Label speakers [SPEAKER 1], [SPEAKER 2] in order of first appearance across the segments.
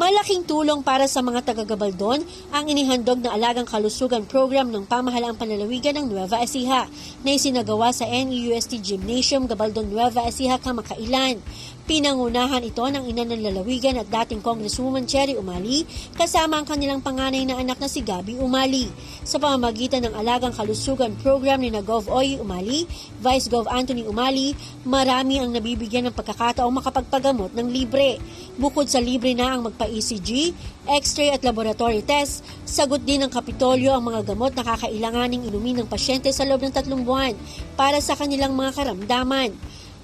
[SPEAKER 1] Malaking tulong para sa mga taga-Gabaldon ang inihandog na Alagang Kalusugan Program ng Pamahalaang Panlalawigan ng Nueva Ecija na isinagawa sa NEUST Gymnasium Gabaldon Nueva Ecija kamakailan. Pinangunahan ito ng ina ng lalawigan at dating Congresswoman Cherry Umali kasama ang kanilang panganay na anak na si Gabi Umali. Sa pamamagitan ng Alagang Kalusugan Program ni na Gov. Oy Umali, Vice Gov. Anthony Umali, marami ang nabibigyan ng pagkakataong makapagpagamot ng libre. Bukod sa libre na ang magpa-ECG, x-ray at laboratory test, sagot din ng Kapitolyo ang mga gamot na kakailanganing inumin ng pasyente sa loob ng tatlong buwan para sa kanilang mga karamdaman.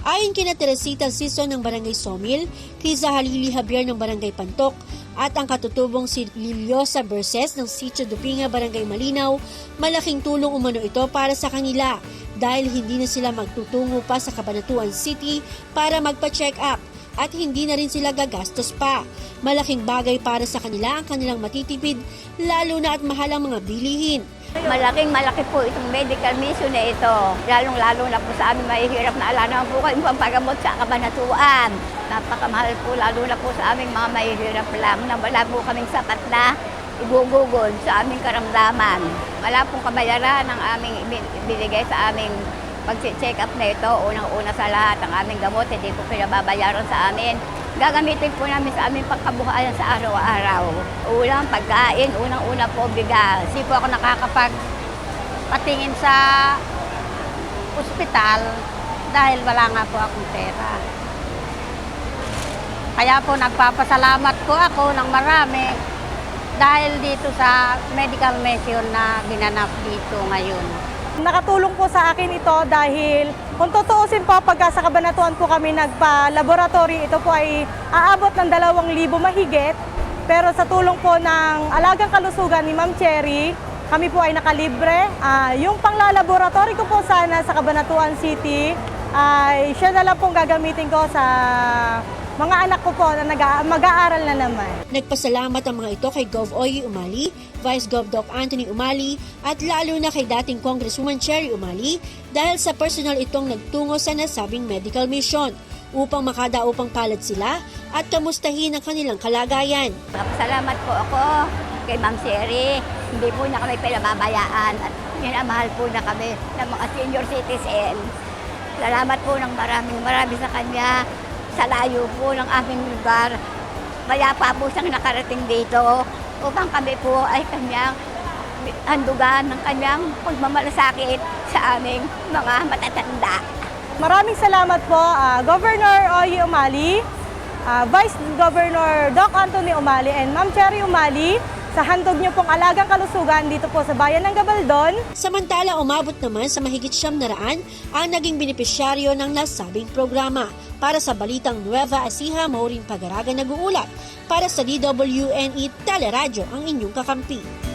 [SPEAKER 1] Ayon kina Teresita Sison ng Barangay Somil, Kriza Halili Javier ng Barangay Pantok, at ang katutubong si Liliosa Berses ng Sitio Dupinga, Barangay Malinaw, malaking tulong umano ito para sa kanila dahil hindi na sila magtutungo pa sa Cabanatuan City para magpa-check up at hindi na rin sila gagastos pa. Malaking bagay para sa kanila ang kanilang matitipid lalo na at mahal ang mga bilihin.
[SPEAKER 2] Malaking malaki po itong medical mission na ito. Lalong-lalo na po sa amin mahihirap na ala naman po kayong pampagamot sa kabanatuan. Napakamahal po lalo na po sa aming mga mahihirap lang na wala po kaming sapat na igugugol sa aming karamdaman. Wala pong kabayaran ang aming ibinigay sa aming pag-check up na ito. Unang-una sa lahat, ang aming gamot, hindi po pinababayaran sa amin. Gagamitin po namin sa aming pagkabuhayan sa araw-araw. Ulang pagkain, unang-una po bigas.
[SPEAKER 3] Hindi po ako nakakapag patingin sa ospital dahil wala nga po akong pera. Kaya po nagpapasalamat po ako ng marami dahil dito sa medical mission na ginanap dito ngayon.
[SPEAKER 4] Nakatulong po sa akin ito dahil kung tutuusin po pagka sa kabanatuan po kami nagpa-laboratory, ito po ay aabot ng 2,000 mahigit. Pero sa tulong po ng Alagang Kalusugan ni Ma'am Cherry, kami po ay nakalibre. Ah, yung panglalaboratory ko po sana sa Cabanatuan City, ay siya na lang pong gagamitin ko sa mga anak ko po na mag-aaral na naman.
[SPEAKER 1] Nagpasalamat ang mga ito kay Gov. Oye Umali, Vice Gov. Doc Anthony Umali at lalo na kay dating Congresswoman Cherry Umali dahil sa personal itong nagtungo sa nasabing medical mission upang makadaupang palad sila at kamustahin ang kanilang kalagayan.
[SPEAKER 2] Salamat po ako kay Ma'am Sherry. Hindi po na kami pinababayaan at minamahal po na kami ng mga senior citizen. Salamat po ng maraming marami sa kanya sa layo po ng aming lugar. Kaya pa po siyang nakarating dito upang kami po ay kanyang handugan ng kanyang pagmamalasakit sa aming mga matatanda.
[SPEAKER 4] Maraming salamat po, ah, Governor Oye Umali, ah, Vice Governor Doc Anthony Umali, and Ma'am Cherry Umali sa handog niyo pong alagang kalusugan dito po sa bayan ng Gabaldon.
[SPEAKER 1] Samantala umabot naman sa mahigit siyam na raan ang naging benepisyaryo ng nasabing programa. Para sa Balitang Nueva Ecija, Maureen Pagaraga nag-uulat. Para sa DWNE Teleradyo, ang inyong kakampi.